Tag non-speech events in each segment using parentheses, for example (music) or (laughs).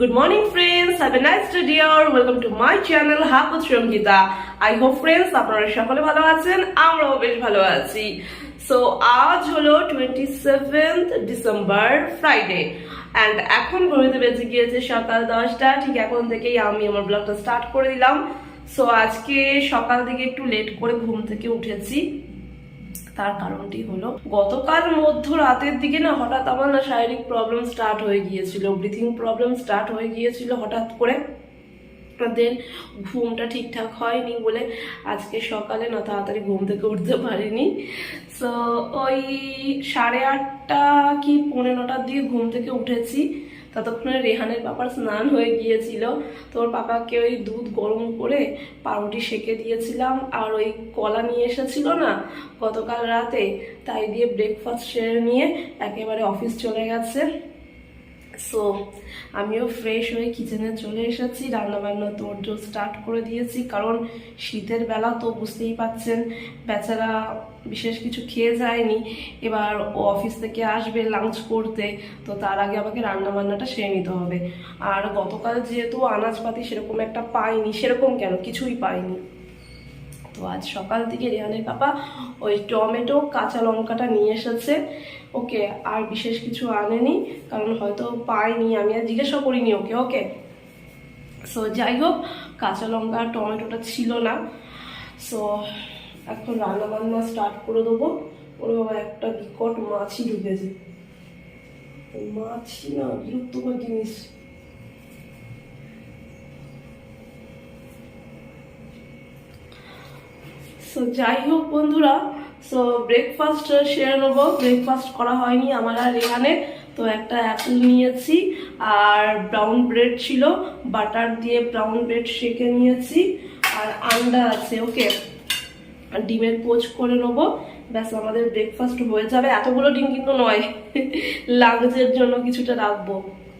Good morning friends, have a nice day dear. Welcome to my channel Hapuch Sangita. I hope friends আপনারা সকলে ভালো আছেন আমরাও বেশ ভালো আছি। সো আজ হলো twenty seventh December Friday and এখন ঘড়িতে বেজে গিয়েছে সকাল দশটা। ঠিক এখন থেকেই আমি আমার ব্লগটা স্টার্ট করে দিলাম। সো আজকে সকাল থেকে একটু লেট করে ঘুম থেকে উঠেছি। তার কারণটি হলো, গতকাল মধ্য রাতের দিকে না হঠাৎ আমার না শারীরিক প্রবলেম স্টার্ট হয়ে গিয়েছিল ব্রিথিং প্রবলেম স্টার্ট হয়ে গিয়েছিল হঠাৎ করে। দেন ঘুমটা ঠিকঠাক হয়নি বলে আজকে সকালে না তাড়াতাড়ি ঘুম থেকে উঠতে পারিনি। সো ওই সাড়ে আটটা কি পৌনে নটার দিকে ঘুম থেকে উঠেছি। ততক্ষণে রেহানের পাপার স্নান হয়ে গিয়েছিল। তো ওর পাপাকে ওই দুধ গরম করে পাউরুটি সেকে দিয়েছিলাম। আর ওই কলা নিয়ে এসেছিল না গতকাল রাতে, তাই দিয়ে ব্রেকফাস্ট সেরে নিয়ে একেবারে অফিস চলে গেছে। সো আমিও ফ্রেশ হয়ে কিচেনে চলে এসেছি, রান্নাবান্না তোর জোর স্টার্ট করে দিয়েছি, কারণ শীতের বেলা তো বুঝতেই পাচ্ছেন, বেচারা বিশেষ কিছু খেয়ে যায়নি। এবার ও অফিস থেকে আসবে লাঞ্চ করতে, তো তার আগে আমাকে রান্নাবান্নাটা সেরে নিতে হবে। আর গতকাল যেহেতু আনাজপাতি সেরকম একটা পাইনি, সেরকম কেন? কিছুই পাইনি। তো আজ সকাল থেকে রেহানের পাপা ওই টমেটো, কাঁচা লঙ্কাটা নিয়ে এসেছে। ওকে আর বিশেষ কিছু আনেনি, কারণ হয়তো পাইনি আমি আর জিজ্ঞাসা করিনি ওকে ওকে? সো যাই হোক, কাঁচা লঙ্কা টমেটোটা ছিল না। সো এখন রান্না বান্না স্টার্ট করে দেবো। ওর বাবা, একটা বিকট মাছি ঢুকেছে। মাছি না বিরক্তকর জিনিস। সো যাই হোক বন্ধুরা সো ব্রেকফাস্ট সেরে নেব ব্রেকফাস্ট করা হয়নি আমার আর এখানে। তো একটা অ্যাপেল নিয়েছি আর ব্রাউন ব্রেড ছিল। বাটার দিয়ে ব্রাউন ব্রেড সেকে নিয়েছি। আর আন্ডা আছে ওকে ডিমের পোচ করে নেব। ব্যাস, আমাদের ব্রেকফাস্ট হয়ে যাবে। এতগুলো ডিম কিন্তু নয়। (laughs) লাঞ্চের জন্য কিছুটা রাখব।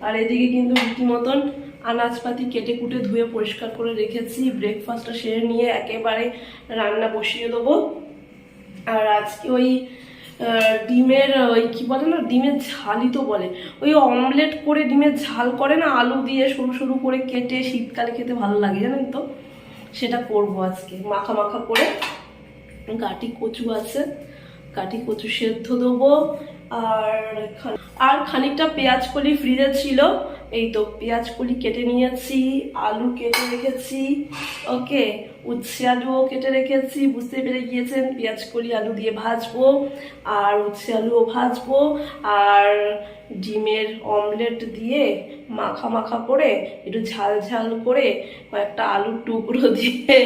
আর এদিকে কিন্তু রীতিমতন আনাজপাতি কেটে কুটে ধুয়ে পরিষ্কার করে রেখেছি। ব্রেকফাস্টটা সেরে নিয়ে একেবারে রান্না বসিয়ে দেবো। আর আজকে ওই ডিমের, ওই কি বলে না, ডিমের ঝালই তো বলে। ওই অমলেট করে ডিমের ঝাল করে না, আলু দিয়ে সরু সরু করে কেটে শীতকালে খেতে ভালো লাগে, জানেন তো? সেটা করব আজকে, মাখা মাখা করে। গাটি কচু আছে, কাটি কচু সেদ্ধ দেবো। আর আর খানিকটা পেঁয়াজ কলি ফ্রিজে ছিল। এই তো পেঁয়াজ কলি কেটে নিয়েছি, আলু কেটে রেখেছি, ওকে, উচ্ছে আলুও কেটে রেখেছি, বুঝতে পেরে গিয়েছেন পেঁয়াজ কলি আলু দিয়ে ভাজবো, আর উচ্ছে আলুও ভাজবো, আর ডিমের অমলেট দিয়ে মাখা মাখা করে একটু ঝাল ঝাল করে কয়েকটা আলুর টুকরো দিয়ে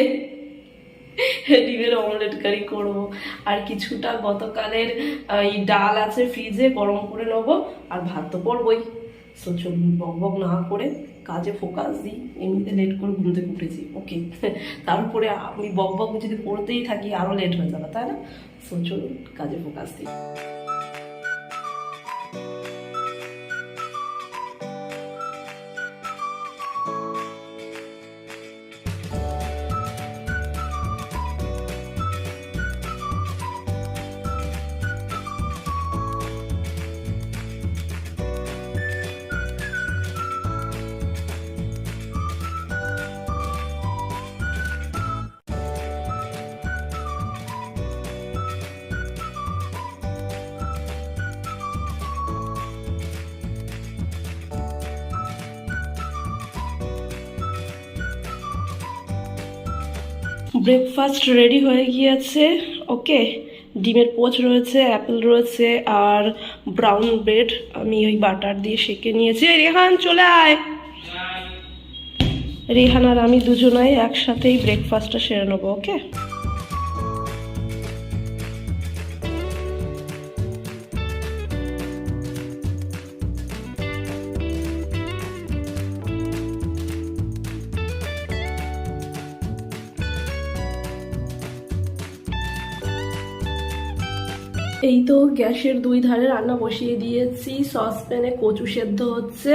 ডিমের অমলেট কারি করব। আর কিছুটা গতকালের এই ডাল আছে ফ্রিজে গরম করে নেব, আর ভাত তো করবোই সো চলুন বক বক না করে কাজে ফোকাস দিই, এমনিতে লেট করে ঘুম থেকে উঠেছি ওকে (laughs) তারপরে আমি বক বক যদি পড়তেই থাকি আরও লেট হয়ে যাবে, তাই না? সো চলুন, কাজে ফোকাস দিই। ব্রেকফাস্ট রেডি হয়ে গিয়েছে। ওকে ডিমের পোচ রয়েছে অ্যাপেল রয়েছে, আর ব্রাউন ব্রেড আমি ওই বাটার দিয়ে সেঁকে নিয়েছি। রেহান, চলে আয়। রেহান আর আমি দুজনাই একসাথেই ব্রেকফাস্টটা সেরে নেব ওকে এই তো গ্যাসের দুই ধারে রান্না বসিয়ে দিয়েছি, সসপ্যানে কচু সেদ্ধ হচ্ছে,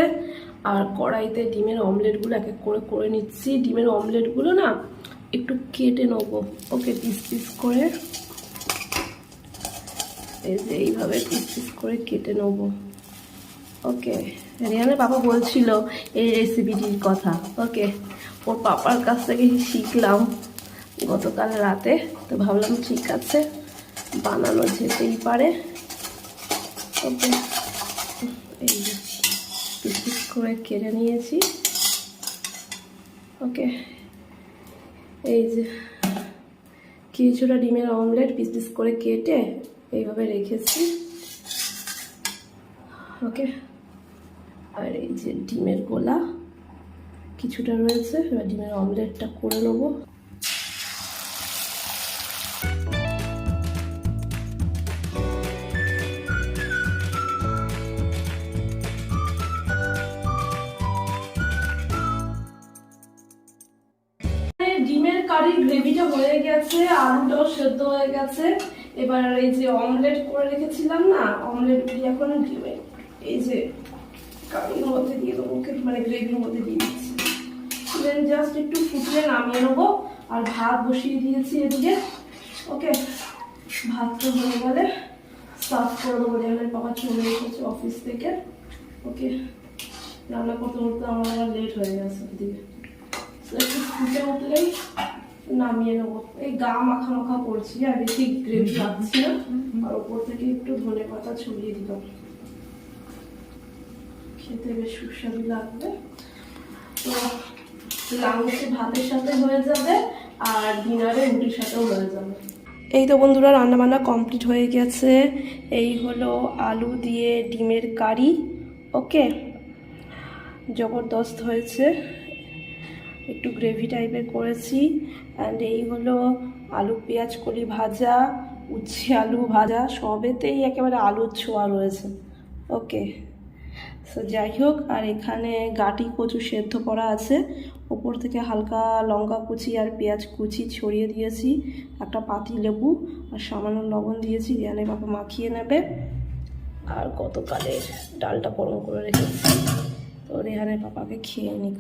আর কড়াইতে ডিমের অমলেটগুলো এক এক করে করে নিচ্ছি। ডিমের অমলেটগুলো না একটু কেটে নেব, ওকে পিস পিস করে। এই যে এইভাবে পিস পিস করে কেটে নেব। ওকে, রিয়ানের বাবা বলছিল এই রেসিপিটির কথা। ওকে, ওর পাপার কাছ থেকে শিখলাম গতকাল রাতে। তো ভাবলাম ঠিক আছে। বানানো যেতেই পারে। এই পিস করে কেড়ে নিয়েছি। ওকে, এই যে কিছুটা ডিমের অমলেট পিস পিস করে কেটে এইভাবে রেখেছি। ওকে, আর এই যে ডিমের গোলা কিছুটা রয়েছে, এবার ডিমের অমলেটটা করে নেব। কারি গ্রেভিটা হয়ে গেছে, আলুটাও সেদ্ধ হয়ে গেছে। এবার এই যে অমলেট করে রেখেছিলাম না অমলেট দিয়ে এখন এই যে কারির মধ্যে দিয়ে দেবো মানে গ্রেভির মধ্যে দিয়ে দিচ্ছি। দেন জাস্ট একটু ফুটিয়ে নামিয়ে নেব, আর ভাত বসিয়ে দিয়েছি এদিকে। ওকে ভাতটা হয়ে গেলে সার্ভ করে দেবো রেহানের বাবা চলে এসেছে অফিস থেকে। ওকে, রান্না করতে করতে আমার লেট হয়ে গেছে ওদিকে একটু ফুটে উঠলেই নামিয়ে নেব। এই গা মাখা মাখা করছি আর বেশি গ্রেভি রাখছি না। আর ওপর থেকে একটু ধনে পাতা ছড়িয়ে দিলাম। খেতে বেশ সুস্বাদু লাগবে। তো লাঞ্চে ভাতের সাথে হয়ে যাবে আর ডিনারে রুটির সাথেও হয়ে যাবে। এই তো বন্ধুরা রান্নাবান্না কমপ্লিট হয়ে গেছে। এই হলো আলু দিয়ে ডিমের কারি। ওকে জবরদস্ত হয়েছে। একটু গ্রেভি টাইপের করেছি অ্যান্ড এই হলো আলু, পেঁয়াজ, কলি ভাজা, উচ্ছে, আলু ভাজা, সবেতেই একেবারে আলুর ছোঁয়া রয়েছে। ওকে সো যাই হোক, আর এখানে গাটি কচু সেদ্ধ করা আছে। ওপর থেকে হালকা লঙ্কা কুচি আর পেঁয়াজ কুচি ছড়িয়ে দিয়েছি, একটা পাতি লেবু আর সামান্য লবণ দিয়েছি রিয়ানের বাবা মাখিয়ে নেবে। আর গতকালের ডালটা গরম করে রেখেছি, তো রেহানের পাপাকে খেয়ে নি